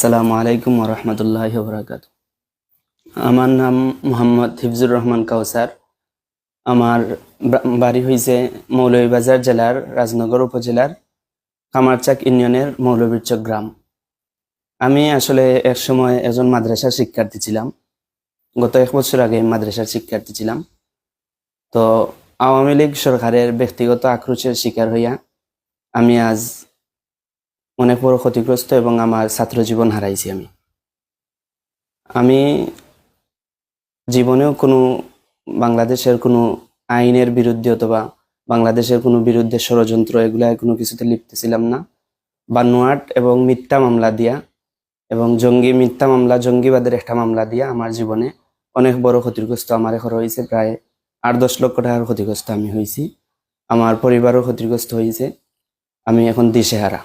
আসসালামু আলাইকুম রহমতুল্লাহ বরাকাত আমার নাম মোহাম্মদ হিফজুর রহমান কাউসার। আমার বাড়ি হয়েছে মৌলভীবাজার জেলার রাজনগর উপজেলার কামারচাক ইউনিয়নের মৌলবীরচক গ্রাম। আমি আসলে এক সময় একজন মাদ্রাসার শিক্ষার্থী ছিলাম। গত এক বছর আগে মাদ্রাসার শিক্ষার্থী ছিলাম। তো আওয়ামী লীগ সরকারের ব্যক্তিগত আক্রোশের শিকার হইয়া আমি আজ অনেক বড় ক্ষতিগ্রস্ত এবং আমার ছাত্র জীবন হারাইছি আমি। আমি জীবনেও কোনো বাংলাদেশের কোনো আইনের বিরুদ্ধে অথবা বাংলাদেশের কোনো বিরুদ্ধে ষড়যন্ত্র এগুলা কোনো কিছুতে লিপ্ত ছিলাম না বানোয়াট এবং মিথ্যা মামলা দিয়া এবং জঙ্গি, মিথ্যা মামলা, জঙ্গিবাদের একটা মামলা দিয়া আমার জীবনে অনেক বড় ক্ষতিগ্রস্ত আমার এখন হয়েছে প্রায় আট দশ লক্ষ টাকার ক্ষতিগ্রস্ত আমি হয়েছি আমার পরিবারও ক্ষতিগ্রস্ত হয়েছে আমি এখন দিশেহারা।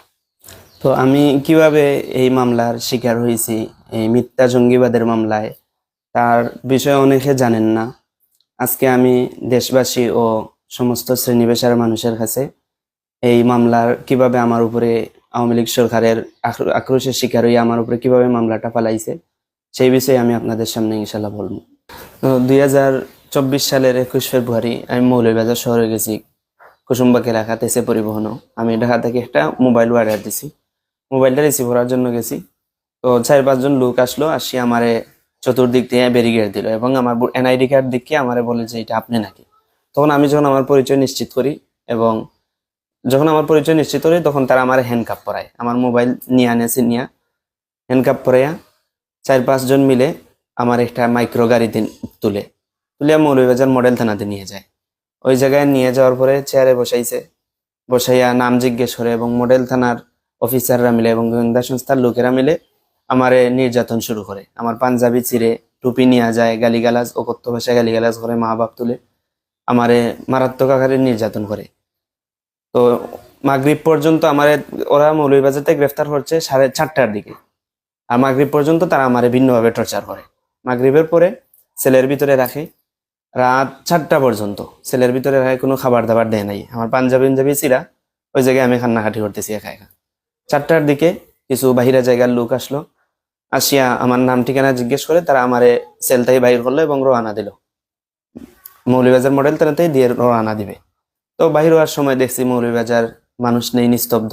তো আমি কীভাবে এই মামলার শিকার হয়েছি? এই মিথ্যা জঙ্গিবাদের মামলায়? তার বিষয়ে অনেকে জানেন না। আজকে আমি দেশবাসী ও সমস্ত শ্রেণি পেশার মানুষের কাছে এই মামলার কীভাবে আমার উপরে আওয়ামী লীগ সরকারের আক্রো- আক্রোশের শিকার হয়ে আমার উপরে কীভাবে মামলাটা পালাইছে সেই বিষয়ে আমি আপনাদের সামনে ইনশাল্লাহ বলব। দুই হাজার চব্বিশ সালের একুশ ফেব্রুয়ারি আমি মৌলভীবাজার শহরে গেছি। কুসুম্বাক এলাকাতে এসে পরিবহনও। আমি ঢাকা থেকে একটা মোবাইল অর্ডার দিছি। মোবাইলটা রিসিভ করার জন্য গেছি। তো চার পাঁচজন লোক আসলো আসি আমারে চতুর্দিক দিয়ে ব্যারিকেড দিল এবং আমার এনআইডি কার্ড দেখিয়ে আমারে বলে যে, এটা আপনি নাকি? তখন আমি যখন আমার পরিচয় নিশ্চিত করি এবং যখন আমার পরিচয় নিশ্চিত করি, তখন তারা আমার হ্যান্ডকাপ পরায়। আমার মোবাইল নিয়ে আনেছে নিয়ে হ্যান্ডকাপ পরাইয়া চার পাঁচজন মিলে আমার একটা মাইক্রো গাড়িতে তুলে। তুলে মৌলভীবাজার মডেল থানাতে নিয়ে যায়। ওই জায়গায় নিয়ে যাওয়ার পরে চেয়ারে বসাইছে। বসাইয়া নাম জিজ্ঞেস করে এবং মডেল থানার অফিসাররা মিলে এবং গোয়েন্দা সংস্থার লোকেরা মিলে আমারে নির্যাতন শুরু করে। আমার পাঞ্জাবি চিরে টুপি নিয়ে যায়, গালিগালাজ অকথ্য ভাষায় গালিগালাজ করে মা বাপ তুলে আমারে মারাত্মক আকারে নির্যাতন করে। তো মাগরিব পর্যন্ত আমারে, ওরা মৌলভীবাজারতে গ্রেফতার করছে সাড়ে চারটার দিকে। আর মাগরিব পর্যন্ত তারা আমারে ভিন্নভাবে টর্চার করে। মাগরিবের পরে সেলের ভিতরে রাখে। রাত চারটা পর্যন্ত সেলের ভিতরে রাখে, কোনো খাবার দাবার দেয় নাই। আমার পাঞ্জাবি পাঞ্জাবি চিরা ওই জায়গায় আমি কান্নাকাটি করতেছি একা একা। চারটার দিকে কিছু বাহিরা জায়গার লোক আসলো। আসিয়া আমার নাম ঠিকানা জিজ্ঞেস করে তারা আমারে সেলটাই বাইর করল এবং রওনা দিল। মৌলভীবাজার মডেল তারাতেই দিয়ে রওনা দিবে। তো বাহির হওয়ার সময় দেখছি মৌলভীবাজার মানুষ নেই, নিস্তব্ধ।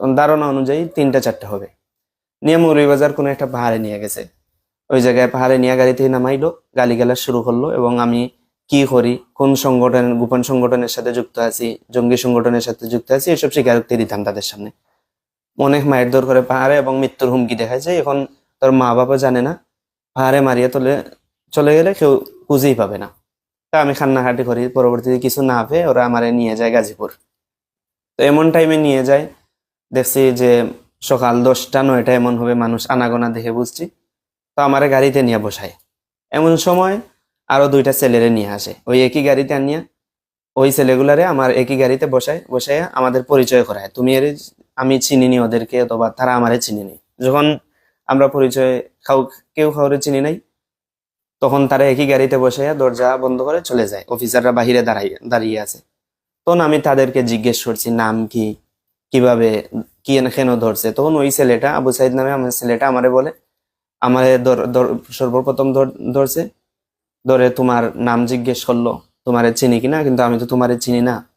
তখন ধারণা অনুযায়ী তিনটা চারটা হবে। নিয়ে মৌলভীবাজার কোনো একটা পাহাড়ে নিয়ে গেছে। ওই জায়গায় পাহাড়ে নিয়ে গাড়ি থেকে নামাইলো, গালিগালাজ শুরু করল এবং আমি কি করি, কোন সংগঠন গোপন সংগঠনের সাথে যুক্ত আছি, জঙ্গি সংগঠনের সাথে যুক্ত আছি, এসব স্বীকারোক্তি দিতাম তাদের সামনে। অনেক মায়ের দর করে পাহাড়ে এবং মৃত্যুর হুমকি দেখাইছে এখন তোর মা বাবা জানে না। পাহাড়ে মারিয়ে তোলে, চলে গেলে কেউ খুঁজেই পাবে না। তা আমি কান্নাকাটি করি। পরবর্তীতে কিছু না পেয়ে ওরা আমারে নিয়ে যায় গাজীপুর। তো এমন টাইমে নিয়ে যায়। দেখছি যে সকাল দশটা, নয়টা এমন হবে মানুষ আনাগোনা দেখে বুঝছি। তো আমারে গাড়িতে নিয়ে বসায়। এমন সময় আরও দুইটা ছেলেরে নিয়ে আসে। ওই একই গাড়িতে আনিয়া ওই ছেলেগুলারে আমার একই গাড়িতে বসায়, বসাইয়া আমাদের পরিচয় করায়। তুমি এর আমি চিনিনি ওদেরকে, অথবা তারা আমারে চিনিনি। যখন আমরা পরিচয় খাও কেউ কাউরে চিনি নাই, তখন তারা একই গাড়িতে বসে দরজা বন্ধ করে চলে যায়। অফিসাররা বাহিরে দাঁড়াইয়ে দাঁড়িয়ে আছে। তখন আমি তাদেরকে জিজ্ঞেস করছি, নাম কি? কীভাবে? কি কেন ধরছে? তখন ওই ছেলেটা, আবু সাইদ নামে আমার ছেলেটা আমারে বলে, আমারে সর্বপ্রথম ধর- ধরছে। ধরে তোমার নাম জিজ্ঞেস করল, তোমারে চিনি কিনা? কিন্তু আমি তো তোমারে চিনি না।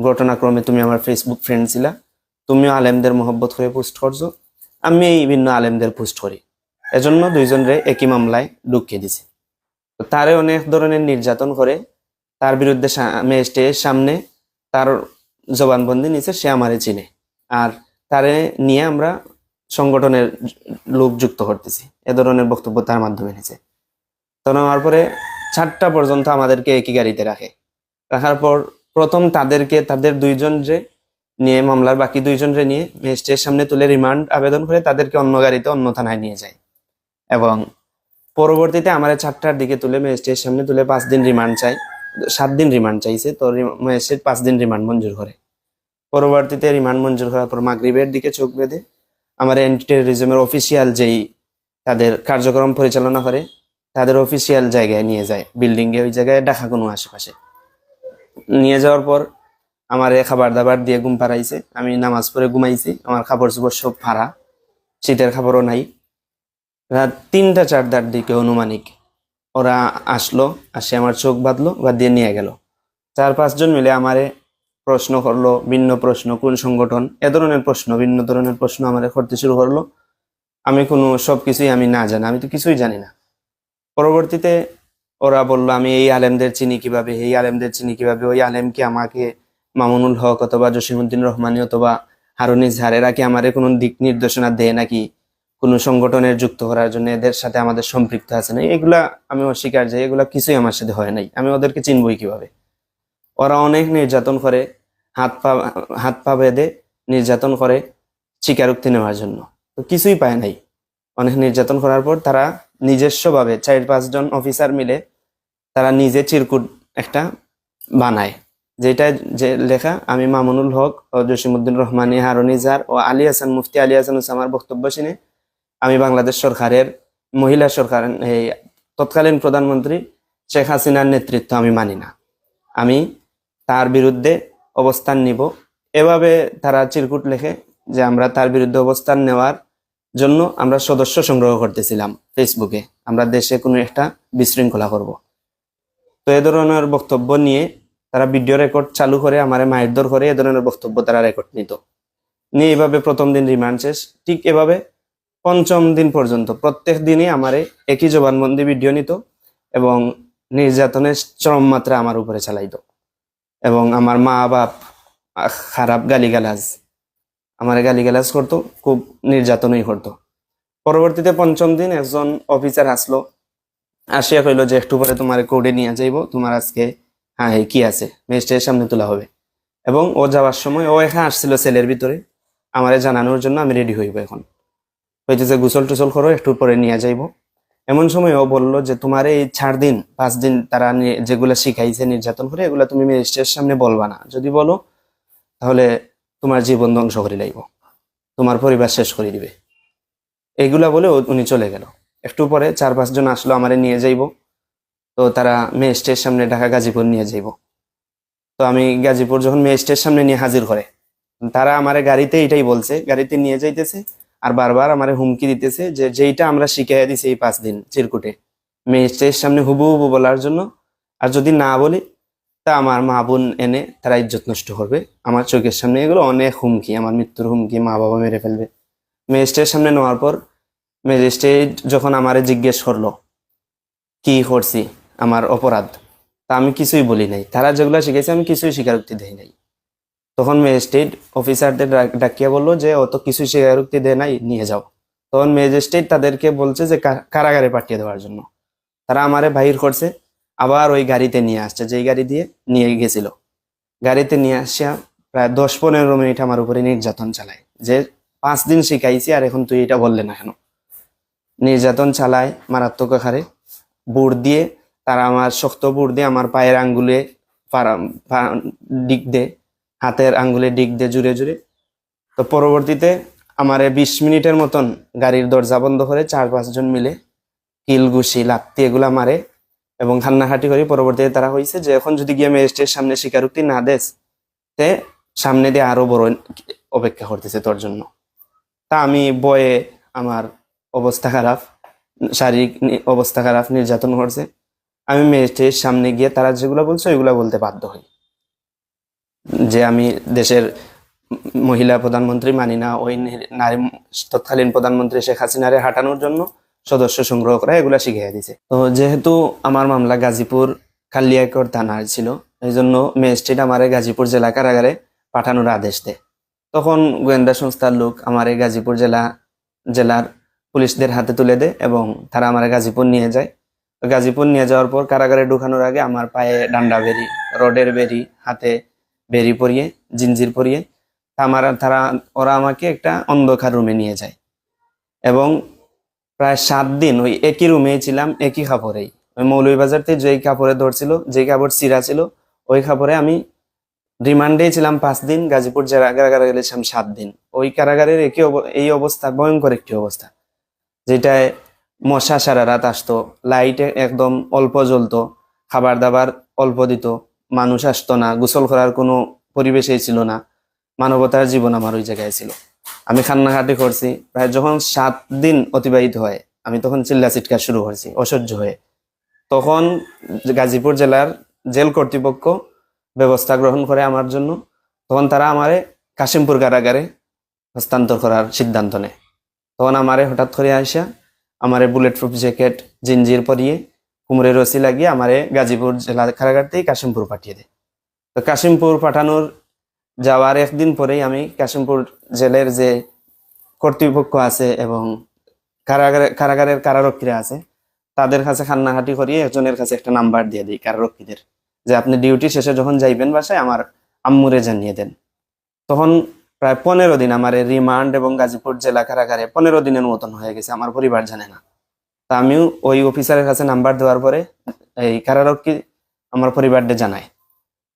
ঘটনাক্রমে তুমি আমার ফেসবুক ফ্রেন্ড ছিলা। তুমিও আলেমদের মোহব্বত করে পোস্ট করছ আমি এই ভিন্ন আলেমদের পোস্ট করি। এজন্য দুইজনরে একই মামলায় ঢুকিয়ে দিছে। তারে অনেক ধরনের নির্যাতন করে, তার বিরুদ্ধে ম্যাজিস্ট্রেটের সামনে তার জবানবন্দি নিছে, সে আমারে চিনে। আর তারে নিয়ে আমরা সংগঠনের লোক যুক্ত করতেছি। এ ধরনের বক্তব্য তার মাধ্যমে নিছে। তখন আমার পরে চারটা পর্যন্ত আমাদেরকে একই গাড়িতে রাখে। রাখার পর প্রথম তাদেরকে, তাদের দুইজন যে নিয়ে মামলার বাকি দুইজনরে নিয়ে ম্যাজিস্ট্রেটের সামনে তুলে রিমান্ড আবেদন করে তাদেরকে অন্য গাড়িতে, অন্য থানায় নিয়ে যায়। এবং পরবর্তীতে আমার চারটার দিকে তুলে ম্যাজিস্ট্রেটের সামনে তুলে পাঁচ দিন রিমান্ড চাই, সাত দিন রিমান্ড চাইছে। তো ম্যাজিস্ট্রেট পাঁচ দিন রিমান্ড মঞ্জুর করে। পরবর্তীতে রিমান্ড মঞ্জুর করার পর মাগরিবের দিকে চোখ বেঁধে আমার অ্যান্টি টেরোরিজমের অফিসিয়াল যেই তাদের কার্যক্রম পরিচালনা করে, তাদের অফিসিয়াল জায়গায় নিয়ে যায়। বিল্ডিং এ ওই জায়গায় ডাকা কোনো আশেপাশে। নিয়ে যাওয়ার পর আমার এ খাবার দাবার দিয়ে ঘুম পাড়াইছে। আমি নামাজ পড়ে ঘুমাইছি, আমার খাবার চোপড় সব ফাড়া, শীতের খাবারও নাই। রাত তিনটা চারটার দিকে অনুমানিক ওরা আসলো, আসে আমার চোখ বাঁধলো বা দিয়ে নিয়ে গেল। চার পাঁচজন মিলে আমারে প্রশ্ন করল, ভিন্ন প্রশ্ন, কোন সংগঠন? এ ধরনের প্রশ্ন, ভিন্ন ধরনের প্রশ্ন আমারে করতে শুরু করল। আমি কোনো সব কিছুই আমি না জানি, আমি তো কিছুই জানি না। পরবর্তীতে ওরা বলল, আমি এই আলেমদের চিনি কীভাবে? এই আলেমদের চিনি কীভাবে? ওই আলেম কি আমাকে মামুনুল হক অথবা জসিমুদ্দিন রহমানি অথবা হারুন ইজহার, এরা কি আমারে কোনো দিক নির্দেশনা দেয় নাকি? কোনো সংগঠনের যুক্ত করার জন্য এদের সাথে আমাদের সম্পৃক্ত আছে না? এগুলা আমি অস্বীকার যে এগুলা কিছুই আমার সাথে হয় নাই। আমি ওদেরকে চিনবই কীভাবে? ওরা অনেক নির্যাতন করে, হাত পা হাত পা বেঁধে নির্যাতন করে স্বীকারোক্তি নেওয়ার জন্য। তো কিছুই পায় নাই। অনেক নির্যাতন করার পর তারা নিজস্বভাবে চার পাঁচজন অফিসার মিলে তারা নিজে চিরকুট একটা বানায়। যেটা যে লেখা, আমি মামুনুল হক ও জসিমুদ্দিন রহমানি হারুনিজার ও আলী হাসান মুফতি, আলী হাসান উসামার বক্তব্য শুনে আমি বাংলাদেশ সরকারের, মহিলা সরকার, এই তৎকালীন প্রধানমন্ত্রী শেখ হাসিনার নেতৃত্ব আমি মানি না। আমি তার বিরুদ্ধে অবস্থান নিব। এভাবে তারা চিরকুট লেখে যে আমরা তার বিরুদ্ধে অবস্থান নেওয়ার জন্য আমরা সদস্য সংগ্রহ করতেছিলাম ফেসবুকে আমরা দেশে কোনো একটা বিশৃঙ্খলা করব। তো এ ধরনের বক্তব্য নিয়ে তারা ভিডিও রেকর্ড চালু করে, আমার মারধর করে এ ধরনের বক্তব্য তারা রেকর্ড নিত। নিয়ে এভাবে প্রথম দিন রিমান্ড শেষ। ঠিক এভাবে পঞ্চম দিন পর্যন্ত প্রত্যেক দিনই আমারে একই জবানবন্দি ভিডিও নিত এবং নির্যাতনের চরম মাত্রা আমার উপরে চালাইত। এবং আমার মা বাপ খারাপ গালিগালাজ, আমার গালিগালাজ করতো, খুব নির্যাতনই করতো। পরবর্তীতে পঞ্চম দিন একজন অফিসার আসলো, আসিয়া কইলো যে, একটু পরে তোমার কোর্টে নিয়ে যাইব, তোমার আজকে হ্যাঁ এই কি আছে? ম্যাজিস্ট্রেটের সামনে তোলা হবে। এবং ও যাওয়ার সময় ও এখানে আসছিল সেলের ভিতরে। আমারে জানানোর জন্য আমি রেডি হইব এখন। হইতেছে গোসল টুসল করো, একটু পরে নিয়ে যাইব। এমন সময় ও বলল যে, তোমার এই ছাড় দিন, পাঁচ দিন তারা যেগুলা শিখাইছে নির্যাতন করে, এগুলা তুমি ম্যাজিস্ট্রেটের সামনে বলবা না। যদি বলো, তাহলে তোমার জীবন ধ্বংস করে লাইব। তোমার পরিবার শেষ করে দিবে। এগুলা বলে উনি চলে গেল। একটু পরে চার পাঁচজন আসলো, আমারে নিয়ে যাইব। তো তারা মেয়ে ম্যাজিস্ট্রেটের সামনে ঢাকা গাজীপুর নিয়ে যাইব। তো আমি গাজীপুর যখন মেয়ে ম্যাজিস্ট্রেটের সামনে নিয়ে হাজির করে, তারা আমার গাড়িতে এটাই বলছে, গাড়িতে নিয়ে যাইতেছে আর বারবার আমারে হুমকি দিতেছে যে যেইটা আমরা শিখাইয়া দিছি এই পাঁচ দিন চিরকুটে। মেয়ে ম্যাজিস্ট্রেটের সামনে হুবু হুবু বলার জন্য আর যদি না বলি, তা আমার মা বোন এনে তারা ইজ্জত নষ্ট করবে। আমার চোখের সামনে এগুলো অনেক হুমকি, আমার মৃত্যুর হুমকি, মা বাবা মেরে ফেলবে। ম্যাজিস্ট্রেটের সামনে নেওয়ার পর ম্যাজিস্ট্রেট যখন আমারে জিজ্ঞেস করল, কি করছি? আমার অপরাধ। তা আমি কিছুই বলি নাই। তারা যেগুলো শিখেছে, আমি কিছুই স্বীকারোক্তি দেই নাই। তখন ম্যাজিস্ট্রেট অফিসারদের ডাক- ডাকিয়া বলল যে অত কিছু স্বীকারোক্তি দেয় নাই, নিয়ে যাও। তখন ম্যাজিস্ট্রেট তাদেরকে বলছে যে কারাগারে পাঠিয়ে দেওয়ার জন্য। তারা আমারে বাহির করছে। আবার ওই গাড়িতে নিয়ে আসছে, যেই গাড়ি দিয়ে নিয়ে গেছিল। গাড়িতে নিয়ে আসিয়া প্রায় দশ পনেরো মিনিট আমার উপরে নির্যাতন চালায়। যে, পাঁচ দিন শিখাইছি আর এখন তুই এটা বললে না কেন? নির্যাতন চালায় মারাত্মক আকারে। বুট দিয়ে তারা আমার শক্ত বুট দিয়ে আমার পায়ের আঙ্গুলে পারা- পা- দে হাতের আঙ্গুলে ডিগ দে জুড়ে জুড়ে। তো পরবর্তীতে আমারে বিশ মিনিটের মতন গাড়ির দরজা বন্ধ করে চার পাঁচজন মিলে কিল, ঘুষি, লাত্তি এগুলা মারে এবং কান্নাকাটি করে পরবর্তীতে তারা হয়েছে যে এখন যদি গিয়ে ম্যাজিস্ট্রেটের সামনে স্বীকারোক্তি না দেস, তে সামনে দিয়ে আরও বড় অপেক্ষা করতেছে তোর জন্য। তা আমি বয়ে আমার অবস্থা খারাপ, শারীরিক অবস্থা খারাপ, নির্যাতন করছে আমি মেয়েটির সামনে গিয়ে তারা যেগুলো বলছে, ওইগুলা বলতে বাধ্য হই। যে আমি দেশের মহিলা প্রধানমন্ত্রী মানি না, ওই নারী তৎকালীন প্রধানমন্ত্রী শেখ হাসিনারে হাঁটানোর জন্য সদস্য সংগ্রহ করা, এগুলা শিখিয়ে দিছে। তো যেহেতু আমার মামলা গাজীপুর কালিয়াকর থানার ছিল এই জন্য ম্যাজিস্ট্রেট আমারে গাজীপুর জেলা কারাগারে পাঠানোর আদেশ দেয়। তখন গোয়েন্দা সংস্থার লোক আমারে গাজীপুর জেলা, জেলার পুলিশদের হাতে তুলে দেয় এবং তারা আমার গাজীপুর নিয়ে যায়। গাজীপুর নিয়ে যাওয়ার পর কারাগারে ঢুকানোর আগে আমার পায়ে ডান্ডা বেরি, রডের বেরি, হাতে বেরি পরিয়ে জিঞ্জির পরিয়ে আমার তারা, ওরা আমাকে একটা অন্ধকার রুমে নিয়ে যায়। এবং প্রায় সাত দিন ওই একই রুমেই ছিলাম, একই কাপড়েই। ওই মৌলভীবাজার থেকে যেই কাপড়ে ধরছিল যেই কাপড় চিরা ছিল, ওই কাপড়ে আমি রিমান্ডে ছিলাম পাঁচ দিন, গাজীপুর জেলা কারাগারে গেছিলাম সাত দিন। ওই কারাগারের একই এই অবস্থা, ভয়ঙ্কর একটি অবস্থা। যেটায় মশা সারা রাত আসতো লাইটে একদম অল্প জ্বলতো, খাবার দাবার অল্প দিত, মানুষ আসতো না, গোসল করার কোনো পরিবেশই ছিল না, মানবতার জীবন আমার ওই জায়গায় ছিল। আমি কান্নাকাটি করছি, প্রায় যখন সাত দিন অতিবাহিত হয়, আমি তখন চিল্লা চিৎকার শুরু করছি, অসহ্য হয়ে। তখন গাজীপুর জেলার জেল কর্তৃপক্ষ ব্যবস্থা গ্রহণ করে আমার জন্য, তখন তারা আমারে কাশিমপুর কারাগারে হস্তান্তর করার সিদ্ধান্ত নেয়। তখন আমারে হঠাৎ করে আসা আমারে বুলেট প্রুফ জ্যাকেট জিঞ্জির পরিয়ে কুমড়ের রসি লাগিয়ে আমারে গাজীপুর জেলা কারাগার থেকে কাশিমপুর পাঠিয়ে দেয় তো কাশিমপুর পাঠানোর যাওয়ার একদিন পরেই আমি কাশিমপুর জেলের যে কর্তৃপক্ষ আছে এবং কারাগারে, কারাগারের কারারক্ষীরা আছে, তাদের কাছে খান্নাহাটি করিয়ে একজনের কাছে একটা নাম্বার দিয়ে দিই কারারক্ষীদের, যে আপনি ডিউটি শেষে যখন যাইবেন বাসায় আমার আম্মুরে জানিয়ে দেন। তখন প্রায় পনেরো দিন আমার রিমান্ড এবং গাজীপুর জেলা কারাগারে পনেরো দিনের মতন হয়ে গেছে, আমার পরিবার জানে না। তা আমিও ওই অফিসারের কাছে নাম্বার দেওয়ার পরে এই কারারক্ষী আমার পরিবারটা জানায়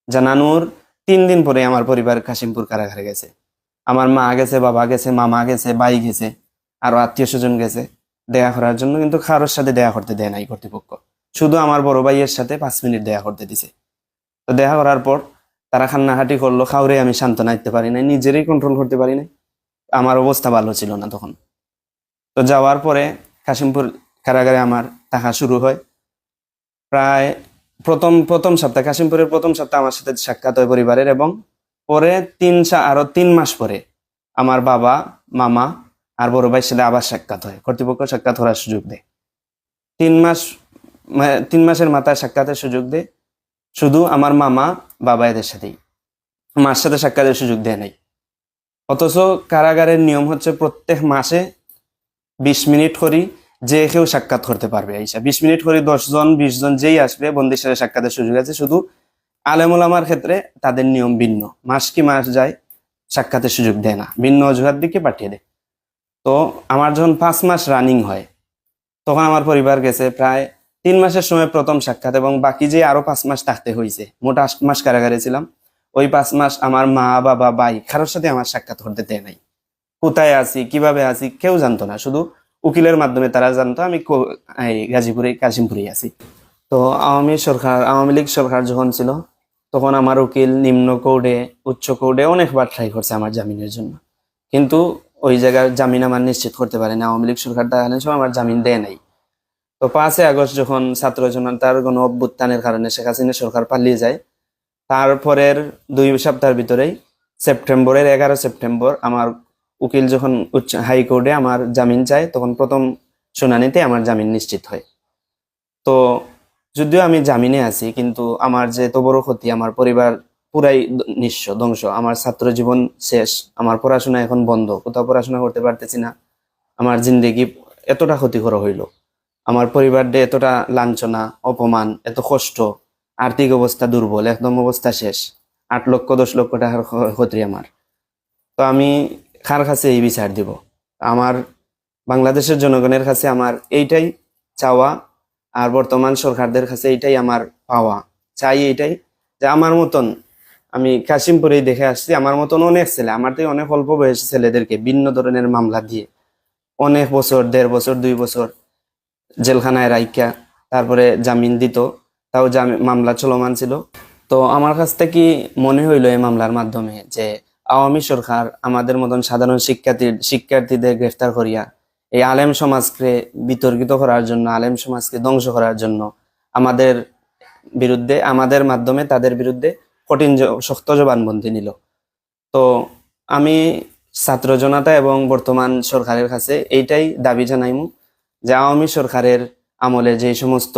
জানানোর তিন দিন পরে আমার পরিবার কাশিমপুর কারাগারে গেছে। আমার মা গেছে, বাবা গেছে, মামা গেছে ভাই গেছে, আরও আত্মীয় স্বজন গেছে। দেখা করার জন্য কিন্তু কারোর সাথে দেয়া করতে দেয় নাই কর্তৃপক্ষ। শুধু আমার বড় ভাইয়ের সাথে পাঁচ মিনিট দেয়া করতে দিছে। তো দেখা করার পর তারা খান্নাহাটি করল, খাওয়ারে আমি শান্ত নাইতে পারি নাই, নিজেরই কন্ট্রোল করতে পারি নাই। আমার অবস্থা ভালো ছিল না তখন। তো যাওয়ার পরে কাশিমপুর কারাগারে আমার থাকা শুরু হয়। প্রায় প্রথম প্রথম সপ্তাহ, কাশিমপুরের প্রথম সপ্তাহ আমার সাথে সাক্ষাৎ হয় পরিবারের এবং পরে তিন আরও তিন মাস পরে আমার বাবা, মামা আর বড় ভাইয়ের সাথে আবার সাক্ষাৎ হয়, কর্তৃপক্ষ সাক্ষাৎ করার সুযোগ দেয়। তিন মাস, তিন মাসের মাথায় সাক্ষাতের সুযোগ দেয়। শুধু আমার মামা, বাবা এদের সাথেই। মার সাথে সাক্ষাতের সুযোগ দেয় নাই। অথচ কারাগারের নিয়ম হচ্ছে প্রত্যেক মাসে বিশ মিনিট করি যে কেউ সাক্ষাৎ করতে পারবে। আইসা বিশ মিনিট করে দশ জন, বিশ জন যেই আসবে, বন্দির সাথে সাক্ষাতের সুযোগ আছে। শুধু আলেমুলামার ক্ষেত্রে তাদের নিয়ম ভিন্ন। মাস কি মাস যায়, সাক্ষাতের সুযোগ দেয় না। ভিন্ন অজুহাত দিকে পাঠিয়ে দেয়। তো আমার যখন পাঁচ মাস রানিং হয়, তখন আমার পরিবার গেছে প্রায় তিন মাসের সময় প্রথম সাক্ষাৎ এবং বাকি যে আরও পাঁচ মাস থাকতে হয়েছে মোট আট মাস কারাগারে ছিলাম। ওই পাঁচ মাস আমার মা, বাবা, ভাই কারোর সাথে আমার সাক্ষাৎ করতে দেয় নাই। কোথায় আছি, কীভাবে আছি, কেউ জানতো না। শুধু উকিলের মাধ্যমে তারা জানতো, আমি গাজীপুরে, কাশিমপুরে আছি। তো আওয়ামী সরকার, আওয়ামী লীগ সরকার যখন ছিল, তখন আমার উকিল নিম্ন কোর্টে, উচ্চ কোর্টে অনেকবার ট্রাই করছে আমার জামিনের জন্য। কিন্তু ওই জায়গার জামিন আমার নিশ্চিত করতে পারে না আওয়ামী লীগ সরকার তাহলে সব আমার জামিন দেয় নাই। তো পাঁচই আগস্ট যখন ছাত্র জনতার গণ অভ্যুত্থানের কারণে শেখ হাসিনা সরকার পালিয়ে যায়, তারপরের দুই সপ্তাহের ভিতরেই সেপ্টেম্বরের এগারো সেপ্টেম্বর আমার উকিল যখন উচ্চ হাইকোর্টে আমার জামিন চায়, তখন প্রথম শুনানিতে আমার জামিন নিশ্চিত হয়। তো যদিও আমি জামিনে আছি, কিন্তু আমার যে এত বড় ক্ষতি, আমার পরিবার পুরাই নিঃস্ব, ধ্বংস। আমার ছাত্র জীবন শেষ, আমার পড়াশোনা এখন বন্ধ, কোথাও পড়াশোনা করতে পারতেছি না। আমার জিন্দেগি এতটা ক্ষতিকর হইল। আমার পরিবারকে এতটা লাঞ্ছনা, অপমান, এত কষ্ট, আর্থিক অবস্থা দুর্বল, একদম অবস্থা শেষ। আট লক্ষ, দশ লক্ষ টাকার ক্ষতি আমার। তো আমি কার কাছে এই বিচার দিব? আমার বাংলাদেশের জনগণের কাছে আমার এইটাই চাওয়া, আর বর্তমান সরকারদের কাছে এইটাই আমার পাওয়া। চাই এইটাই। যে আমার মতন, আমি কাশিমপুরেই দেখে আসছি, আমার মতন অনেক ছেলে, আমার অনেক অল্প বয়সী ছেলেদেরকে ভিন্ন ধরনের মামলা দিয়ে, অনেক বছর, দেড় বছর, দুই বছর জেলখানায় রাইকা তারপরে জামিন দিত, তাও মামলা চলমান ছিল। তো আমার কাছ থেকে মনে হইল এই মামলার মাধ্যমে যে আওয়ামী সরকার আমাদের মতন সাধারণ শিক্ষার্থী, শিক্ষার্থীদের গ্রেফতার করিয়া এই আলেম সমাজকে বিতর্কিত করার জন্য, আলেম সমাজকে ধ্বংস করার জন্য আমাদের বিরুদ্ধে, আমাদের মাধ্যমে, তাদের বিরুদ্ধে কঠিন শক্ত জবানবন্দি নিল। তো আমি ছাত্র জনতা এবং বর্তমান সরকারের কাছে এইটাই দাবি জানাইমু যে আওয়ামী সরকারের আমলে যে সমস্ত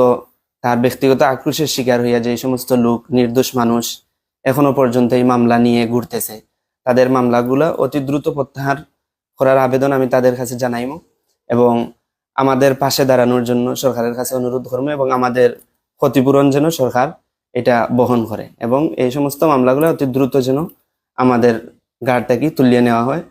তার ব্যক্তিগত আক্রোশের শিকার হইয়া যে সমস্ত লোক, নির্দোষ মানুষ এখনও পর্যন্ত এই মামলা নিয়ে ঘুরতেছে। তাদের মামলাগুলো অতি দ্রুত প্রত্যাহার করার আবেদন আমি তাদের কাছে জানাইমু এবং আমাদের পাশে দাঁড়ানোর জন্য সরকারের কাছে অনুরোধ করব এবং আমাদের ক্ষতিপূরণ যেন সরকার এটা বহন করে এবং এই সমস্ত মামলাগুলো অতি দ্রুত যেন আমাদের গাড় থেকে তুলিয়ে নেওয়া হয়।